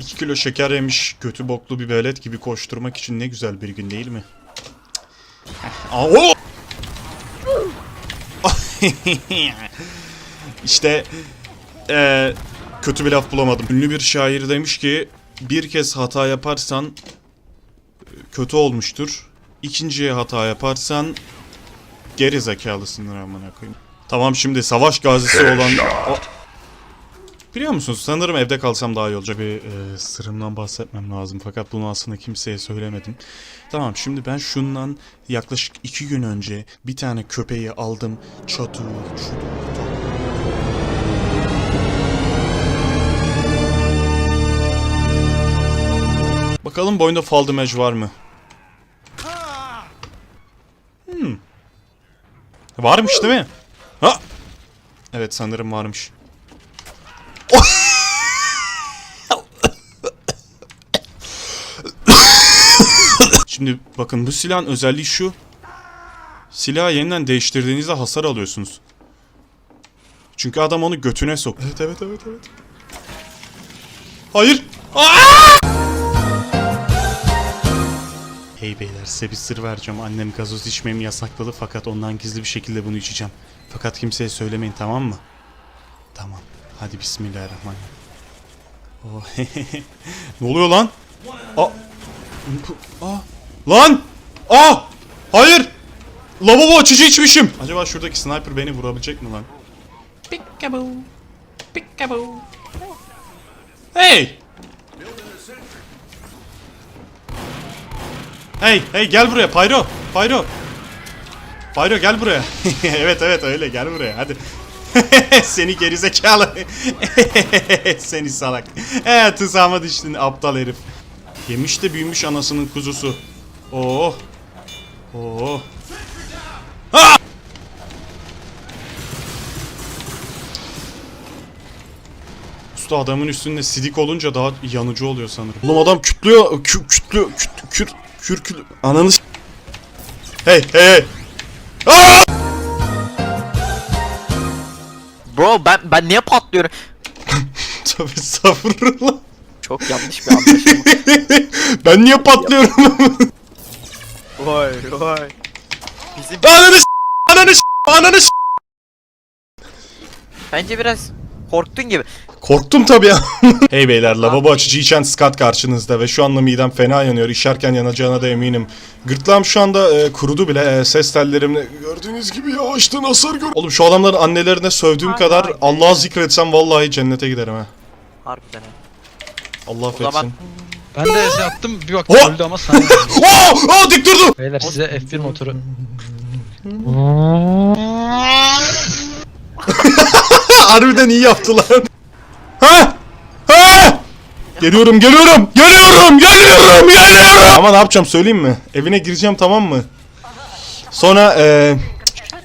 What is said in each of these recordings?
2 kilo şeker yemiş kötü boklu bir velet gibi koşturmak için ne güzel bir gün değil mi? Aa, o! işte eee, kötü bir laf bulamadım. Ünlü bir şair demiş ki bir kez hata yaparsan e, kötü olmuştur. İkinciye hata yaparsan geri zekalısındır amına koyayım. Tamam şimdi savaş gazisi olan... O- Biliyor musunuz sanırım evde kalsam daha iyi olacak bir e, sırrımdan bahsetmem lazım fakat bunu aslında kimseye söylemedim. Tamam şimdi ben şundan yaklaşık iki gün önce bir tane köpeği aldım çatır çutur. Bakalım boyunda fall damage var mı? Hmm. Varmış değil mi? Ha! Evet sanırım varmış. Şimdi bakın bu silahın özelliği şu. Silahı yeniden değiştirdiğinizde hasar alıyorsunuz. Çünkü adam onu götüne sok. Evet evet evet evet. Hayır. Aa! Hey beyler size bir sır vereceğim. Annem gazoz içmemi yasakladı fakat ondan gizli bir şekilde bunu içeceğim. Fakat kimseye söylemeyin tamam mı? Tamam. Hadi bismillahirrahmanirrahim. Oh, ne oluyor lan? Aa. Aa. Lan! Aa! Hayır! Lavabo açıcı içmişim. Acaba şuradaki sniper beni vurabilecek mi lan? Peekaboo. Peekaboo. Hey! Hey, hey gel buraya Pyro. Pyro. Pyro gel buraya. evet evet öyle gel buraya hadi. Seni gerizekalı. Seni salak. He tuzağıma düştün aptal herif. Yemiş de büyümüş anasının kuzusu. Oh. Oh. Ah! Usta adamın üstünde sidik olunca daha yanıcı oluyor sanırım. Oğlum adam kütlüyor, kü, kütlüyor, küt, kür, kürkül, ananı Hey, hey, hey. Aa! Bro ben ben niye patlıyorum? Tabii estağfurullah. Çok yanlış bir anlaşılma. ben niye patlıyorum? Vay vay. Bizim ananı s- ananı s- ananı s- bence biraz korktun gibi. Korktum tabii ya. hey beyler lavabo açıcı içen Scott karşınızda ve şu anda midem fena yanıyor. İşerken yanacağına da eminim. Gırtlağım şu anda e, kurudu bile. E, ses tellerimle gördüğünüz gibi yavaştan hasar gör. Oğlum şu adamların annelerine sövdüğüm kadar Allah'ı zikretsem vallahi cennete giderim ha. Harbiden ha. Allah O zaman affetsin. Ben de şey yaptım bir baktım Oh! öldü ama sana Oo! Aa dik durdu. Beyler size F1 motoru. Harbiden iyi yaptılar. Ha! Ha! Geliyorum, geliyorum, geliyorum, geliyorum, geliyorum. Ama ne yapacağım söyleyeyim mi? Evine gireceğim tamam mı? Sonra eee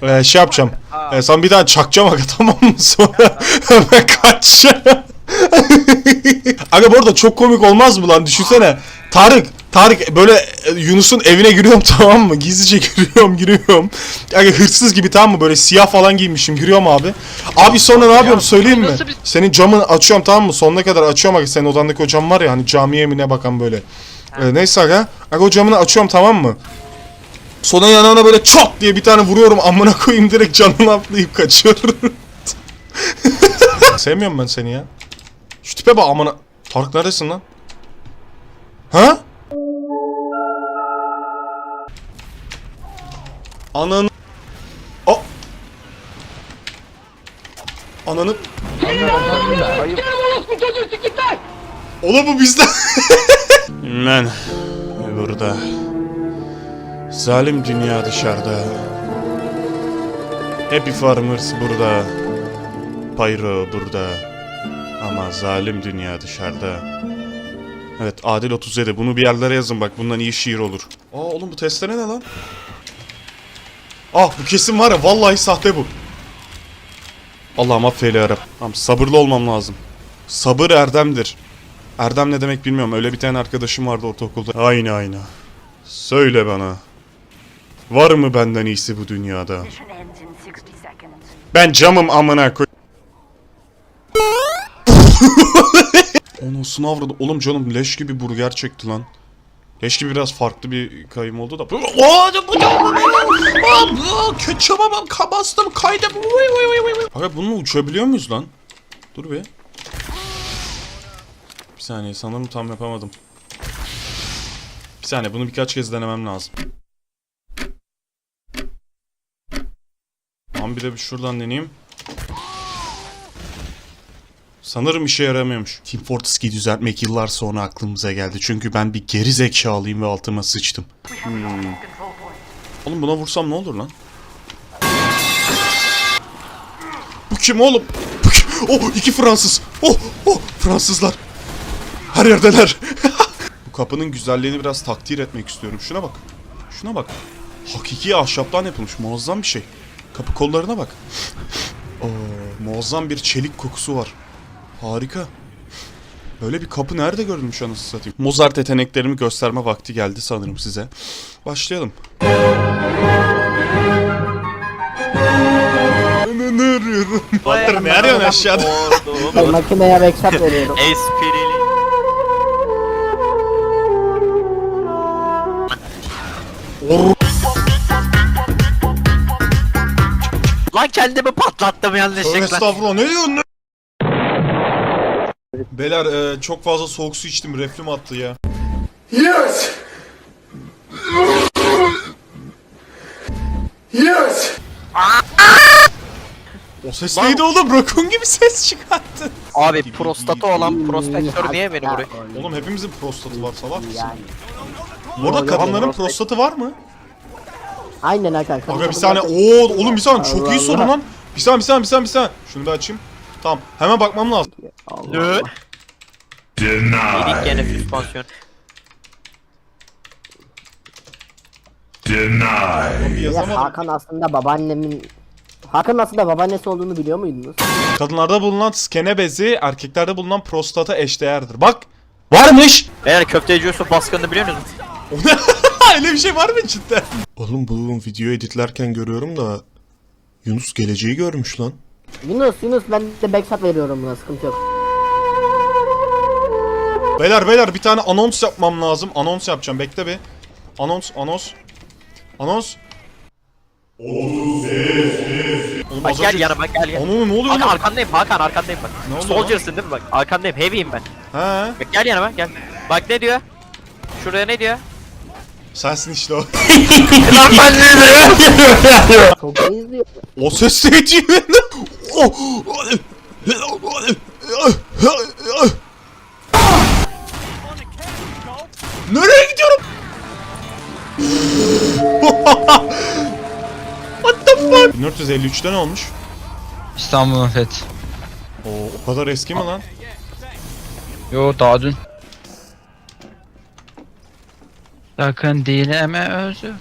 e, şey yapacağım. E, sana bir daha çakacağım aga tamam mı? Sonra hemen kaçacağım. aga bu arada çok komik olmaz mı lan? Düşünsene. Tarık, Tarık böyle e, Yunus'un evine giriyorum tamam mı? Gizlice giriyorum, giriyorum. Aga hırsız gibi tamam mı? Böyle siyah falan giymişim. Giriyorum abi. Abi sonra ne yapıyorum söyleyeyim mi? Senin camını açıyorum tamam mı? Sonuna kadar açıyorum aga. Senin odandaki o cam var ya hani camiye mi ne bakan böyle. E, neyse aga. Aga o camını açıyorum tamam mı? Sonra yanağına böyle çat diye bir tane vuruyorum amına koyayım direkt canını atlayıp kaçıyorum. Sevmiyorum ben seni ya. Şu tipe bak amına. Tarık neredesin lan? Ha? Ananı... O... Ananı... Oğlum bu bizde. Lan burada. Zalim dünya dışarıda. Happy Farmers burada. Pyro burada. Ama zalim dünya dışarıda. Evet Adil 37 bunu bir yerlere yazın bak bundan iyi şiir olur. Aa oğlum bu testere ne lan? Ah bu kesin var ya vallahi sahte bu. Allah'ım affeyle yarabbim. Tamam sabırlı olmam lazım. Sabır erdemdir. Erdem ne demek bilmiyorum. Öyle bir tane arkadaşım vardı ortaokulda. Aynı aynı. Söyle bana. Var mı benden iyisi bu dünyada? Mission ends in 60 seconds. Ben camım amına koy. Anasını avradı. Oğlum canım leş gibi burger çekti lan. Leş gibi biraz farklı bir kayım oldu da. Ketçaba bak bastım kaydım. Aga bununla uçabiliyor muyuz lan? Dur bir. Bir saniye sanırım tam yapamadım. Bir saniye bunu birkaç kez denemem lazım. Tamam bir de şuradan deneyeyim. Sanırım işe yaramıyormuş. Team Fortress'ı düzeltmek yıllar sonra aklımıza geldi. Çünkü ben bir geri zekalıyım ve altıma sıçtım. Point. Oğlum buna vursam ne olur lan? Bu kim oğlum? Bu kim? Oh iki Fransız. Oh oh Fransızlar. Her yerdeler. Bu kapının güzelliğini biraz takdir etmek istiyorum. Şuna bak. Şuna bak. Hakiki ahşaptan yapılmış. Muazzam bir şey. Kapı kollarına bak. Oo, muazzam bir çelik kokusu var. Harika. Böyle bir kapı nerede görülmüş anasını satayım. Mozart yeteneklerimi gösterme vakti geldi sanırım size. Başlayalım. Ne, ne arıyorum? Bahtır ne arıyorsun aşağıda? Makineye backshot veriyorum. Esprili. Lan kendimi patlattım yanlışlıkla. Estağfurullah ne diyorsun? Beyler e, çok fazla soğuk su içtim reflüm attı ya. Yes! Yes! O ses neydi oğlum? Rakun gibi ses çıkarttı. Abi prostatı olan prospektör niye beni vuruyor? Oğlum hepimizin prostatı var salak mısın? Yani. Bu arada Yok, kadınların prostatı var mı? Aynen Hakan. Aga bir saniye. Oo oğlum bir saniye çok Allah iyi soru Allah. lan. Bir saniye bir saniye bir saniye bir saniye. Şunu bir açayım. Tamam hemen bakmam lazım. Ne? Yedik gene süspansiyon. Bir Ya. Hakan aslında babaannemin... Hakan aslında babaannesi olduğunu biliyor muydunuz? Kadınlarda bulunan skene bezi erkeklerde bulunan prostata eşdeğerdir. Bak. Varmış. Beyler köfteci Yusuf baskını biliyor musunuz? Öyle bir şey var mı cidden? Oğlum bu video editlerken görüyorum da Yunus geleceği görmüş lan. Yunus Yunus ben de backshot veriyorum buna sıkıntı yok. Beyler beyler bir tane anons yapmam lazım. Anons yapacağım. Bekle bir. Anons anons. Anons. Oğlum Bak az gel önce... yanıma gel gel. Anonu ne oluyor Hakan lan? arkandayım Hakan arkandayım bak. Ne oldu Soldier'sın değil mi bak? Arkandayım heavy'im ben. He. Bak gel yanıma gel. Bak ne diyor? Şuraya ne diyor? Sensin işte o. Çok iyi izliyor. o ses neydi? Oh! Nereye gidiyorum? What the fuck? 1453'te ne olmuş? İstanbul'un fethi. Oo, o kadar eski mi lan? Yo daha dün. Sakın dileme özü.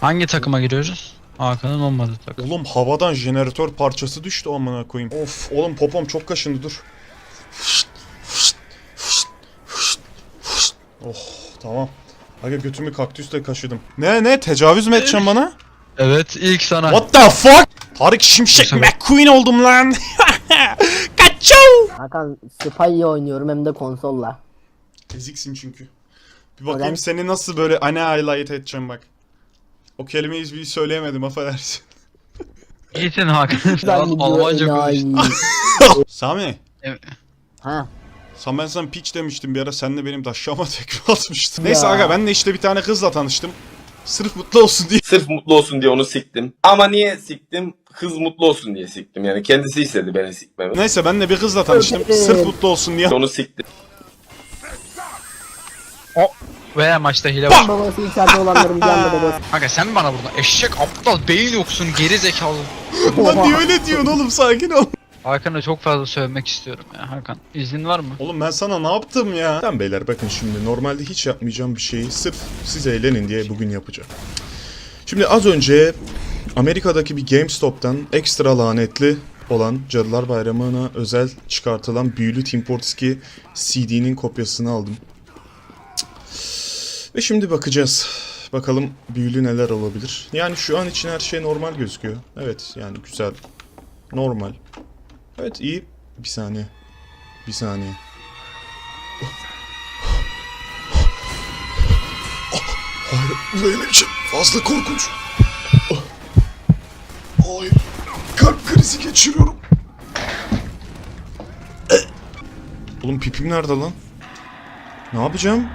Hangi takıma giriyoruz? Hakan'ın olmadığı takım. Oğlum havadan jeneratör parçası düştü amına koyayım. Of oğlum popom çok kaşındı dur. Oh tamam. Aga götümü kaktüsle kaşıdım. Ne ne tecavüz mü edeceksin bana? Evet ilk sana. What the fuck? Tarık Şimşek. McQueen oldum lan. Kaçoo. Hakan Spy'yi oynuyorum hem de konsolla. Eziksin çünkü. Bir bakayım Neden? seni nasıl böyle ana highlight edeceğim bak. O kelimeyi bir söyleyemedim affedersin. İyisin Hakan. Almanca enayi. konuş. Sami. Ha. Sen ben sana piç demiştim bir ara sen de benim daşşama tekme atmıştın. Neyse aga ben de işte bir tane kızla tanıştım. Sırf mutlu olsun diye. Sırf mutlu olsun diye onu siktim. Ama niye siktim? Kız mutlu olsun diye siktim. Yani kendisi istedi beni sikmemi. Neyse ben de bir kızla tanıştım. Sırf mutlu olsun diye. Onu siktim. Veya maçta hile var. Babası içeride olanların bir anda babası. Kanka sen mi bana burada eşek aptal beyin yoksun geri zekalı. Lan niye öyle diyorsun oğlum sakin ol. Hakan'a çok fazla sövmek istiyorum ya Hakan. İzin var mı? Oğlum ben sana ne yaptım ya? Tamam beyler bakın şimdi normalde hiç yapmayacağım bir şeyi sırf siz eğlenin diye bugün yapacağım. Şimdi az önce Amerika'daki bir GameStop'tan ekstra lanetli olan Cadılar Bayramı'na özel çıkartılan büyülü Team Fortress CD'nin kopyasını aldım. Ve şimdi bakacağız. Bakalım büyülü neler olabilir. Yani şu an için her şey normal gözüküyor. Evet yani güzel. Normal. Evet iyi. Bir saniye. Bir saniye. Oh, oh, oh. Hayır bu benim için fazla korkunç. Hayır. Kalp krizi geçiriyorum. Eh. Oğlum pipim nerede lan? Ne yapacağım?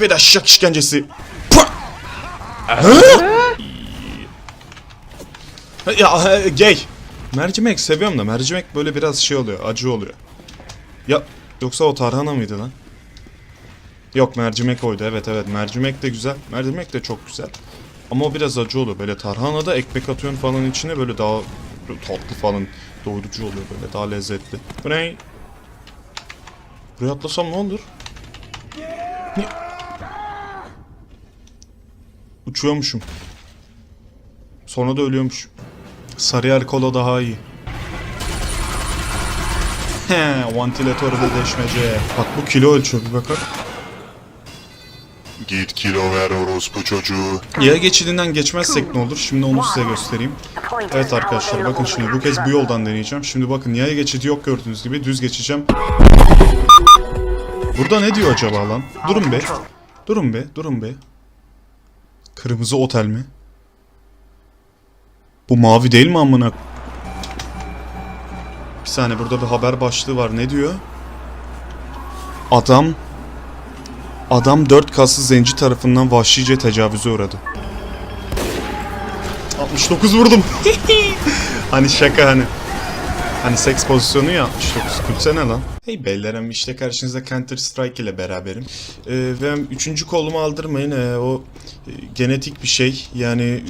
Ve daşşak işkencesi. Pah! Ha? Ya e, gay. Mercimek seviyorum da mercimek böyle biraz şey oluyor, acı oluyor. Ya yoksa o tarhana mıydı lan? Yok mercimek oydu evet evet mercimek de güzel. Mercimek de çok güzel. Ama o biraz acı oluyor. Böyle tarhana da ekmek atıyorsun falan içine böyle daha tatlı falan doyurucu oluyor böyle daha lezzetli. Bu ne? Buraya atlasam ne olur? Ne? Uçuyormuşum. Sonra da ölüyormuşum. Sarıyer kola daha iyi. He, vantilatörde deşmece. Bak bu kilo ölçüyor bir bakar. Git kilo ver orospu çocuğu. Yaya geçidinden geçmezsek ne olur? Şimdi onu size göstereyim. Evet arkadaşlar bakın şimdi bu kez bu yoldan deneyeceğim. Şimdi bakın yaya geçidi yok gördüğünüz gibi düz geçeceğim. Burada ne diyor acaba lan? Durun be. Durun be, durun be. Kırmızı otel mi? Bu mavi değil mi amına? Bir saniye burada bir haber başlığı var. Ne diyor? Adam Adam dört kaslı zenci tarafından vahşice tecavüze uğradı. 69 vurdum. hani şaka hani. Hani seks pozisyonu ya 69 külsene lan. Hey beylerim işte karşınızda Counter Strike ile beraberim. Ee, ve üçüncü kolumu aldırmayın. Ee, o e, genetik bir şey. Yani e,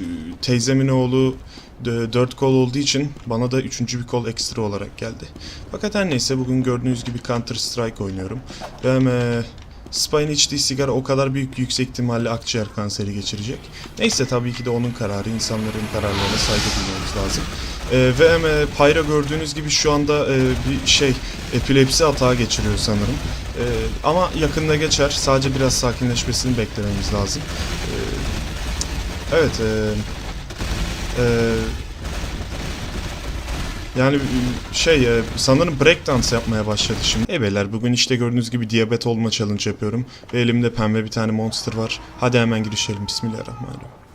teyzemin oğlu d- dört kol olduğu için bana da üçüncü bir kol ekstra olarak geldi. Fakat her neyse bugün gördüğünüz gibi Counter Strike oynuyorum. Ve e, Spy'ın içtiği sigara o kadar büyük yüksek ihtimalle akciğer kanseri geçirecek. Neyse tabii ki de onun kararı, insanların kararlarına saygı duymamız lazım. Ee, ve hem e, Pyra gördüğünüz gibi şu anda e, bir şey epilepsi atağı geçiriyor sanırım. Ee, ama yakında geçer. Sadece biraz sakinleşmesini beklememiz lazım. Ee, evet. E, e, yani şey e, sanırım breakdance yapmaya başladı şimdi. Hey beyler bugün işte gördüğünüz gibi diyabet olma challenge yapıyorum. Ve elimde pembe bir tane monster var. Hadi hemen girişelim. Bismillahirrahmanirrahim.